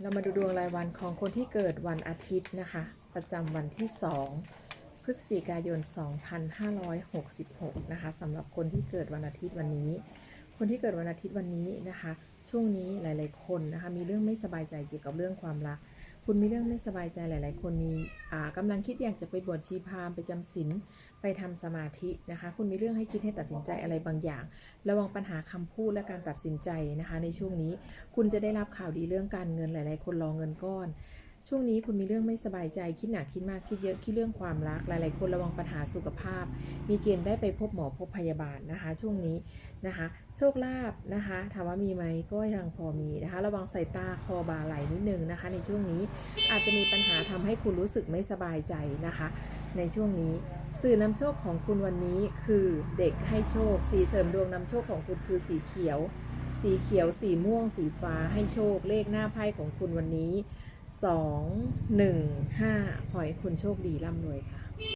เรามาดูดวงรายวันของคนที่เกิดวันอาทิตย์นะคะ ประจำวันที่ 2 พฤศจิกายน 2566 นะคะสำหรับคนที่เกิดวันอาทิตย์วันนี้ คนที่เกิดวันอาทิตย์วันนี้นะคะ ช่วงนี้หลาย ๆ คนนะคะ มีเรื่องไม่สบายใจเกี่ยวกับเรื่องความรัก คุณมีเรื่องไม่สบายใจหลาย ๆ คนมีกำลังคิดอยากจะไปบวชชีพามไปจำศีลไปทำสมาธินะคะ คุณมีเรื่องให้คิดให้ตัดสินใจอะไรบางอย่าง ระวังปัญหาคำพูดและการตัดสินใจนะคะ ในช่วงนี้ คุณจะได้รับข่าวดีเรื่องการเงินหลาย ๆ คนรอเงินก้อน ช่วงนี้คุณมีเรื่องไม่สบายใจคิดหนักคิดมากคิดเยอะคิดเรื่องความรักหลาย ๆ คนระวังปัญหาสุขภาพ มีเกณฑ์ได้ไปพบหมอพบพยาบาลนะคะ ช่วงนี้นะคะ โชคลาภนะคะถามว่ามีไหมก็ยังพอมีนะคะ ระวังสายตาคอบาไหลนิดนึงนะคะ ในช่วงนี้อาจจะมีปัญหาทำให้คุณรู้สึกไม่สบายใจนะคะ ในช่วงนี้สื่อนำโชคของคุณวันนี้คือเด็กให้โชค สีเสริมดวงนำโชคของคุณคือสีเขียว สีเขียว สีม่วง สีฟ้าให้โชคเลขหน้าไพ่ของคุณวันนี้ 2 1 5 ขอให้คุณโชคดีร่ำรวยค่ะ